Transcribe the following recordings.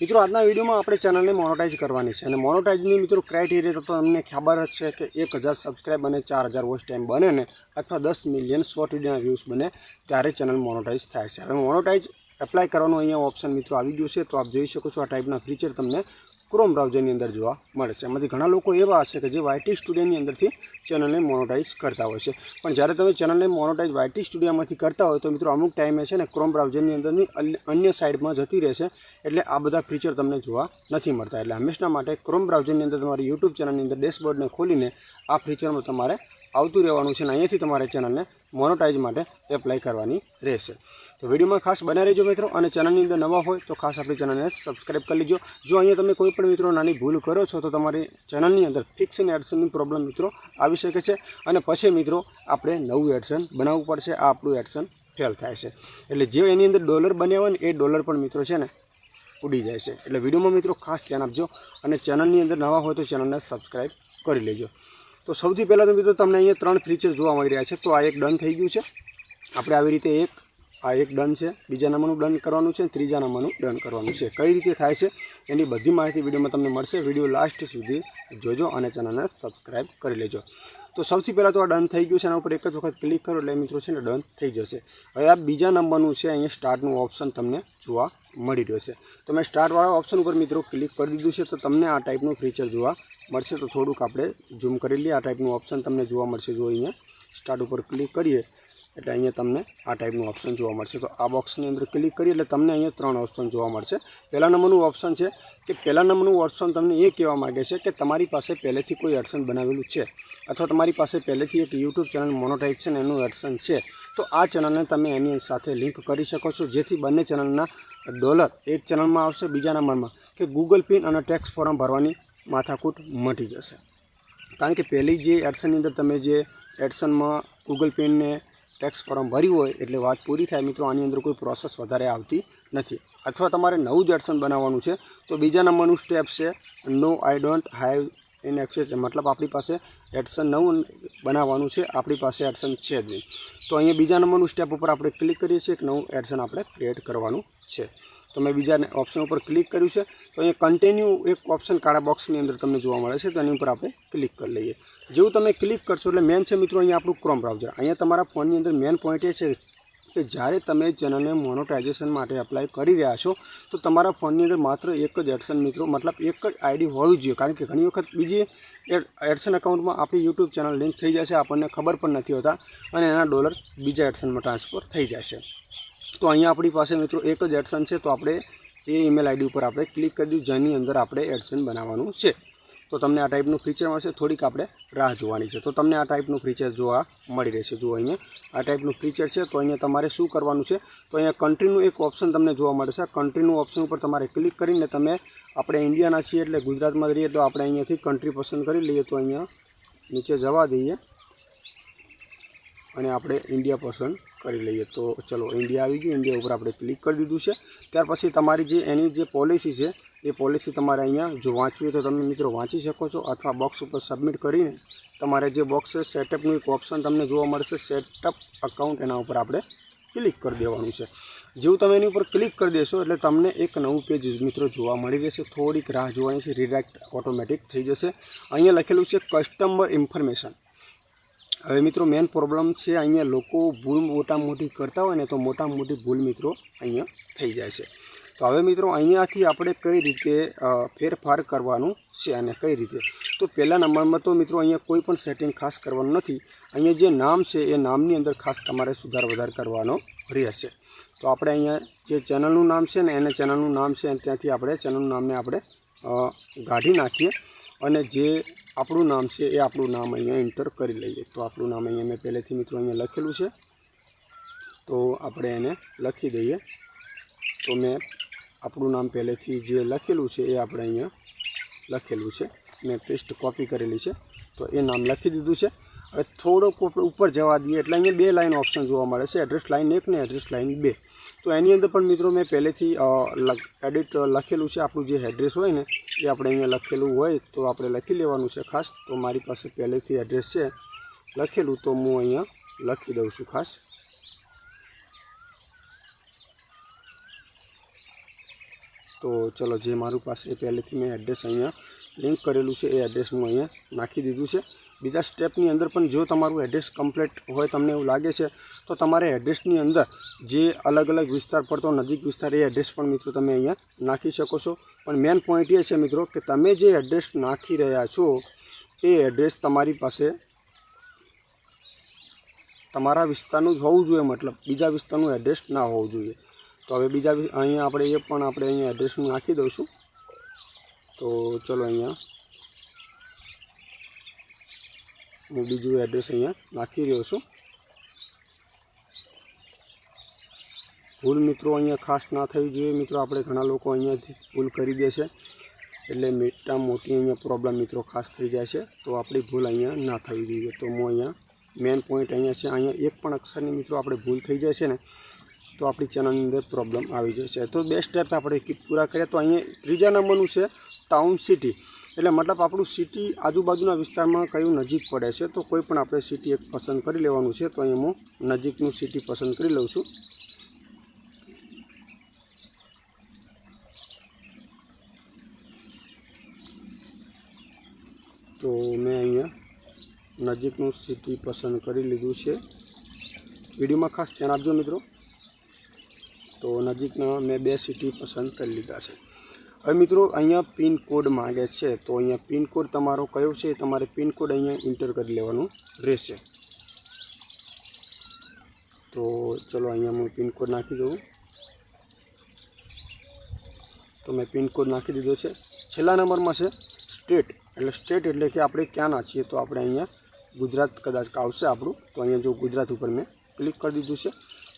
મિત્રો, આજના વિડીયોમાં આપણે ચેનલને મોનોટાઈઝ કરવાની છે અને મોનોટાઈઝની મિત્રો ક્રાઇટેરિયા તો તમને ખબર જ છે કે એક હજાર સબસ્ક્રાઈબ અને ચાર હજાર વોચ ટાઈમ બને ને અથવા દસ મિલિયન શોર્ટ વિડીયોના વ્યૂઝ બને ત્યારે ચેનલ મોનોટાઈઝ થાય છે. હવે મોનોટાઈઝ એપ્લાય કરવાનું અહીંયા ઓપ્શન મિત્રો આવી ગયું છે, તો આપ જોઈ શકો છો આ ટાઈપના ફીચર તમને ક્રોમ બ્રાઉઝરની અંદર જોવા મળે છે. એમાંથી ઘણા લોકો એવા હશે કે જે વાયટી સ્ટુડિયોની અંદરથી ચેનલને મોનોટાઈઝ કરતા હોય છે. પણ જ્યારે તમે ચેનલને મોનોટાઈઝ વાયટી સ્ટુડિયોમાંથી કરતા હોય તો મિત્રો અમુક ટાઈમે છે ને ક્રોમ બ્રાઉઝરની અંદરની અન્ય- અન્ય સાઇડમાં જતી રહેશે. એટલે આ બધા ફીચર તમને જોવા નથી મળતા. એટલે હંમેશા માટે ક્રોમ બ્રાઉઝરની અંદર તમારી યુટ્યુબ ચેનલની અંદર ડેશબોર્ડને ખોલીને આ ફીચરમાં તમારે આવતું રહેવાનું છે અને અહીંયાથી તમારે ચેનલને મોનોટાઈઝ માટે એપ્લાય કરવાની રહેશે. તો વિડીયોમાં ખાસ બના રહેજો મિત્રો અને ચેનલની અંદર નવા હોય તો ખાસ આપણી ચેનલને સબસ્ક્રાઈબ કરી લેજો. જો અહીંયા તમે કોઈ પણ મિત્રો નાની ભૂલ કરો છો તો તમારી ચેનલની અંદર ફિક્સ અને એડસનની પ્રોબ્લેમ મિત્રો આવી શકે છે અને પછી મિત્રો આપણે નવું એડસન બનાવવું પડશે. આ આપણું એડસન ફેલ થાય છે. એટલે જે એની અંદર ડોલર બન્યા હોય ને એ ડોલર પણ મિત્રો છે ને ઉડી જાય છે. એટલે વિડીયોમાં મિત્રો ખાસ ધ્યાન આપજો અને ચેનલની અંદર નવા હોય તો ચેનલને સબસ્ક્રાઈબ કરી લેજો. તો સૌથી પહેલાં તો મિત્રો તમને અહીંયા ત્રણ ફીચર જોવા મળી રહ્યા છે. તો આ એક ડન થઈ ગયું છે. આપણે આવી રીતે એક આ એક ડન છે. બીજા નંબરનું ડન કરવાનું છે ત્રીજા નંબરનું ડન કરવાનું છે. કઈ રીતે થાય છે એની બધી માહિતી વિડીયોમાં તમને મળશે. વીડિયો લાસ્ટ સુધી જોજો અને ચેનલને સબસ્ક્રાઈબ કરી લેજો. તો સૌથી પહેલાં તો આ ડન થઈ ગયું છે. એના ઉપર એક જ વખત ક્લિક કરો એટલે મિત્રો છે ને ડન થઈ જશે. હવે આ બીજા નંબરનું છે. અહીંયા સ્ટાર્ટનું ઓપ્શન તમને જોવા મળી રહ્યો છે. તો મેં સ્ટાર્ટવાળા ઓપ્શન ઉપર મિત્રો ક્લિક કરી દીધું છે. તો તમને આ ટાઈપનું ફીચર જોવા મળશે. તો થોડુંક આપણે ઝૂમ કરી લઈએ. આ ટાઈપનું ઓપ્શન તમને જોવા મળશે. જો અહીંયા સ્ટાર્ટ ઉપર ક્લિક કરીએ એટલે અહીંયા તમને આ ટાઈપનું ઓપ્શન જોવા મળશે. તો આ બોક્સની અંદર ક્લિક કરીએ એટલે તમને અહીંયા ત્રણ ઓપ્શન જોવા મળશે. પહેલા નંબરનું ઓપ્શન છે કે પહેલા નંબરનું ઓપ્શન તમને એ કહેવા માગે છે કે તમારી પાસે પહેલેથી કોઈ એડસન બનાવેલું છે અથવા તમારી પાસે પહેલેથી એક યુટ્યુબ ચેનલ મોનોટાઈઝ છે ને એનું એડસન છે, તો આ ચેનલને તમે એની સાથે લિંક કરી શકો છો. જેથી બંને ચેનલના ડોલર એક ચેનલમાં આવશે, બીજા નંબરમાં કે ગૂગલ પિન અને ટેક્સ ફોર્મ ભરવાની માથાકૂટ મટી જશે. કારણ કે પહેલી જે એડસનની અંદર તમે જે એડસનમાં ગૂગલ પેનને ટેક્સ ફોર્મ ભર્યું હોય એટલે વાત પૂરી થાય, મિત્રો, આની અંદર કોઈ પ્રોસેસ વધારે આવતી નથી. અથવા તમારે નવું જ એડસન બનાવવાનું છે, તો બીજા નંબરનું સ્ટેપ છે no I don't have in access મતલબ આપણી પાસે એડસન નવું બનાવવાનું છે, આપણી પાસે એડસન છે જ નહીં. તો અહીંયા બીજા નંબરનું સ્ટેપ ઉપર આપણે ક્લિક કરીએ છીએ, એક નવું એડસન આપણે ક્રિએટ કરવાનું છે. તો મેં બીજા ઓપ્શન ઉપર ક્લિક કર્યું છે, તો અહીંયા કન્ટિન્યુ એક ઓપ્શન કાળા બોક્સની અંદર તમને જોવા મળે છે, તો એની ઉપર આપણે ક્લિક કરી લઈએ. જેવું તમે ક્લિક કરશો એટલે મેન છે મિત્રો અહીંયા આપણું ક્રોમ બ્રાઉઝર અહીંયા તમારા ફોનની અંદર મેન પોઈન્ટ એ છે કે જ્યારે તમે ચેનલને મોનોટાઇઝેશન માટે એપ્લાય કરી રહ્યા છો, તો તમારા ફોનની અંદર માત્ર એક જ એડસન મિત્રો, મતલબ એક જ આઈડી હોવી જોઈએ. કારણ કે ઘણી વખત બીજી એડસન એકાઉન્ટમાં આપણી યુટ્યુબ ચેનલ લિંક થઈ જશે, આપણને ખબર પણ નથી હોતા અને એના ડોલર બીજા એડસનમાં ટ્રાન્સફર થઈ જશે. તો અહીંયા આપણી પાસે મિત્રો એક જ એડસન છે, તો આપણે એ ઈમેલ આઈડી ઉપર આપણે ક્લિક કરી જેની અંદર આપણે એડસન બનાવવાનું છે. તો તમને આ ટાઈપનું ફીચર મળશે, થોડીક આપણે રાહ જોવાની છે. તો તમને આ ટાઈપનું ફીચર જોવા મળી રહેશે. જુઓ અહીંયા, આ ટાઈપનું ફીચર છે, તો અહીંયા તમારે શું કરવાનું છે? તો અહીંયા કન્ટ્રીનું એક ઓપ્શન તમને જોવા મળશે. કન્ટ્રીનું ઓપ્શન ઉપર તમારે ક્લિક કરીને તમે, આપણે ઇન્ડિયાના છીએ એટલે ગુજરાતમાં રહીએ તો આપણે અહીંયાથી કન્ટ્રી પસંદ કરી લઈએ. તો અહીંયા નીચે જવા દઈએ. અને આપણે ઇન્ડિયા પસંદ કરી લઈએ. તો ચલો ઇન્ડિયા આવી ગયું. ઇન્ડિયા ઉપર આપણે ક્લિક કરી દીધું છે. ત્યાર પછી તમારી જે, એની જે પોલિસી છે, એ પોલિસી તમારે અહીંયા જો વાંચવી તો તમે મિત્રો વાંચી શકો છો અથવા બોક્સ ઉપર સબમિટ કરીને તમારે જે બોક્સ છે સેટઅપનું એક ઓપ્શન તમને જોવા મળશે. સેટઅપ અકાઉન્ટ એના ઉપર આપણે ક્લિક કરી દેવાનું છે. જેવું તમે એની ઉપર ક્લિક કરી દેશો એટલે તમને એક નવું પેજ મિત્રો જોવા મળી રહેશે. થોડીક રાહ જોવાની છે. રિડેક્ટ ઓટોમેટિક થઈ જશે. અહીંયા લખેલું છે કસ્ટમર ઇન્ફોર્મેશન હવે મિત્રો મેન પ્રોબ્લેમ છે અહીંયા લોકો ભૂલ મોટા મોટી કરતા હોય ને તો મોટા મોટી ભૂલ મિત્રો અહીંયા થઈ જાય છે. તો હવે મિત્રો, અહીંયાથી આપણે કઈ રીતે ફેરફાર કરવાનું છે અને કઈ રીતે? તો પહેલા નંબરમાં તો મિત્રો અહીંયા કોઈ પણ સેટિંગ ખાસ કરવાનું નથી. અહીંયા જે નામ છે એ નામની અંદર ખાસ તમારે સુધાર વધાર કરવાનો રહેશે. તો આપણે અહીંયા જે ચેનલનું નામ છે ને એને ચેનલનું નામ છે ત્યાંથી આપણે ચેનલનું નામને આપણે કાઢી નાખીએ. અને જે આપણું નામ છે એ આપણું નામ અહીંયા એન્ટર કરી લઈએ. તો આપણું નામ અહીંયા મેં પહેલેથી મિત્રો અહીંયા લખેલું છે. તો આપણે એને લખી દઈએ. તો મેં આપણું નામ પહેલેથી જે લખેલું છે એ આપણે અહીંયા લખેલું છે. મેં પેસ્ટ કોપી કરેલી છે. તો એ નામ લખી દીધું છે. હવે થોડોક ઉપર જવા દઈએ એટલે અહીંયા બે લાઈન ઓપ્શન જોવા મળે છે. એડ્રેસ લાઈન એક ને એડ્રેસ લાઇન બે. તો એની અંદર પણ મિત્રો મેં પહેલેથી એડિટ લખેલું છે. આપણું જે એડ્રેસ હોય ને, એ આપણે અહીંયા લખેલું હોય તો આપણે લખી લેવાનું છે ખાસ. તો મારી પાસે પહેલેથી એડ્રેસ છે. લખેલું તો હું અહીંયા લખી દઉં છું ખાસ. તો તો ચલો, જે મારું પાસે પહેલેથી મેં એડ્રેસ અહીંયા લિંક કરેલું છે એ એડ્રેસમાં અહીંયા નાખી દીધું છે. બીજા સ્ટેપની અંદર પણ જો તમારું એડ્રેસ કમ્પ્લીટ હોય તમને એવું લાગે છે, તો તમારે એડ્રેસની અંદર જે અલગ અલગ વિસ્તાર પડતો, નજીક વિસ્તાર, એ એડ્રેસ પણ મિત્રો તમે અહીંયા નાખી શકો છો. પણ મેન પોઈન્ટ એ છે મિત્રો કે તમે જે એડ્રેસ નાખી રહ્યા છો, એ એડ્રેસ તમારી પાસે તમારા વિસ્તારનું જ હોવું જોઈએ, મતલબ બીજા વિસ્તારનું એડ્રેસ ના હોવું જોઈએ. તો હવે બીજા અહીંયા આપણે એ પણ આપણે અહીંયા એડ્રેસનું નાખી દઉં છું. તો ચલો અહીંયા હું બીજું એડ્રેસ અહીંયા નાખી રહ્યો છું. ભૂલ મિત્રો અહીંયા ખાસ ના થવી જોઈએ. મિત્રો, આપણે ઘણા લોકો અહીંયાથી ભૂલ કરી દે છે. એટલે મોટા મોટી અહીંયા પ્રોબ્લેમ મિત્રો ખાસ થઈ જાય છે. તો આપણી ભૂલ અહીંયા ના થવી જોઈએ. તો હું અહીંયા મેન પોઈન્ટ અહીંયા છે. અહીંયા એક પણ અક્ષરની મિત્રો આપણે ભૂલ થઈ જાય છે ને તો આપણી ચેનલની અંદર પ્રોબ્લેમ આવી છે તો બે સ્ટેપ આપણે પૂરા કરીએ તો અહીંયા ત્રીજા નંબરનું છે ટાઉન સિટી એટલે મતલબ આપણું સિટી આજુબાજુના વિસ્તારમાં કયું નજીક પડે છે? તો કોઈ પણ આપણે સિટી એક પસંદ કરી લેવાનું છે. તો અહીંયા હું નજીકનું સિટી પસંદ કરી લઉં છું. તો મેં અહીંયા નજીકનું સિટી પસંદ કરી લીધું છે. વિડીયોમાં ખાસ ધ્યાન આપજો મિત્રો. તો નજીકના મેં બે સિટી પસંદ કરી લીધા છે. હવે મિત્રો, અહીંયા પિનકોડ માગે છે, તો અહીંયા પિનકોડ તમારો કયો છે તમારે પિનકોડ અહીંયા એન્ટર કરી લેવાનું રહેશે. તો ચલો અહીંયા હું પિનકોડ નાખી દઉં. તો મેં પિનકોડ નાખી દીધો છે. છેલ્લા નંબરમાં છે સ્ટેટ, એટલે સ્ટેટ એટલે કે આપણે ક્યાંના છીએ તો આપણે અહીંયા ગુજરાત કદાચ આવશે આપણું. તો અહીંયા જો ગુજરાત ઉપર મેં ક્લિક કરી દીધું છે.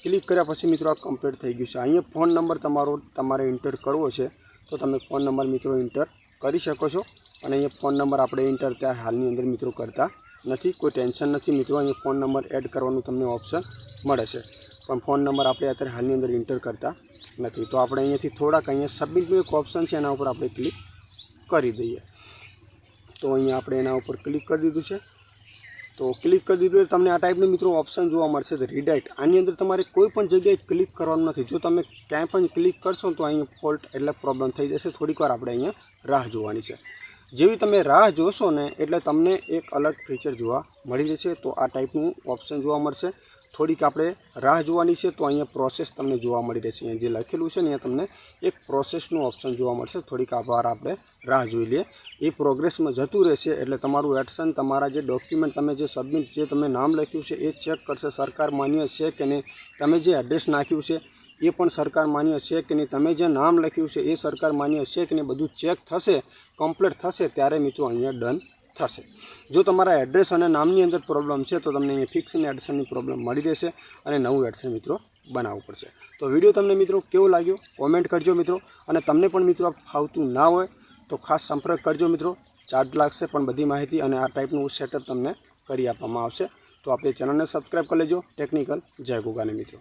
ક્લિક કર્યા પછી મિત્રો આ કમ્પ્લીટ થઈ ગયું છે. અહીંયા ફોન નંબર તમારો, તમારે એન્ટર કરવો છે, તો તમે ફોન નંબર મિત્રો એન્ટર કરી શકો છો. અને અહીંયા ફોન નંબર આપણે એન્ટર ત્યાં હાલની અંદર મિત્રો કરતા નથી. કોઈ ટેન્શન નથી મિત્રો, અહીંયા ફોન નંબર એડ કરવાનું તમને ઓપ્શન મળે છે. પણ ફોન નંબર આપણે અત્યારે હાલની અંદર એન્ટર કરતા નથી. તો આપણે અહીંયાથી થોડાક અહીંયા સબમિટનું એક ઓપ્શન છે, એના ઉપર આપણે ક્લિક કરી દઈએ. તો અહીંયા આપણે એના ઉપર ક્લિક કરી દીધું છે. તો ક્લિક કરી દીધું એટલે તમને આ ટાઈપનું મિત્રો ઓપ્શન જોવા મળશે. તો રીડાઇટ આની અંદર તમારે કોઈ પણ જગ્યાએ ક્લિક કરવાનું નથી. જો તમે ક્યાંય પણ ક્લિક કરશો તો અહીંયા ફોલ્ટ એટલે પ્રોબ્લેમ થઈ જશે. થોડીક વાર આપણે અહીંયા રાહ જોવાની છે. જેવી તમે રાહ જોશો ને એટલે તમને એક અલગ ફીચર જોવા મળી જશે. તો આ ટાઈપનું ઓપ્શન જોવા મળશે. થોડીક આપણે રાહ જોવાની છે, તો અહીંયા પ્રોસેસ તમને જોવા મળી રહેશે. અહીંયા જે લખેલું છે ને, અહીંયા તમને એક પ્રોસેસનું ઓપ્શન જોવા મળશે. થોડીક આભાર આપણે રાહ જોઈ લઈએ. એ પ્રોગ્રેસમાં જતું રહેશે, એટલે તમારું એડસન તમારા જે ડોક્યુમેન્ટ તમે જે સબમિટ જે તમે નામ લખ્યું છે, એ ચેક કરશે. સરકાર માન્ય છે કે નહીં? તમે જે એડ્રેસ નાખ્યું છે, એ પણ સરકાર માન્ય છે કે નહીં? તમે જે નામ લખ્યું છે, એ સરકાર માન્ય છે કે નહીં? બધું ચેક થશે કમ્પ્લીટ થશે, ત્યારે મિત્રો અહીંયા ડન થશે. જો તમારા એડ્રેસ અને નામની અંદર પ્રોબ્લેમ છે, તો તમને અહીંયા ફિક્સ અને એડસનની પ્રોબ્લેમ મળી રહેશે અને નવું એડસન મિત્રો બનાવવું પડશે. તો વીડિયો તમને મિત્રો કેવો લાગ્યો? કોમેન્ટ કરજો મિત્રો. અને તમને પણ મિત્રો ફાવતું ના હોય, તો ખાસ સંપર્ક કરજો મિત્રો. ચાર્જ લાગશે પણ બધી માહિતી અને આ ટાઈપનું સેટઅપ તમને કરી આપવામાં આવશે. તો આપણે ચેનલને સબસ્ક્રાઈબ કરી લેજો. ટેકનિકલ જય ગોગાને મિત્રો.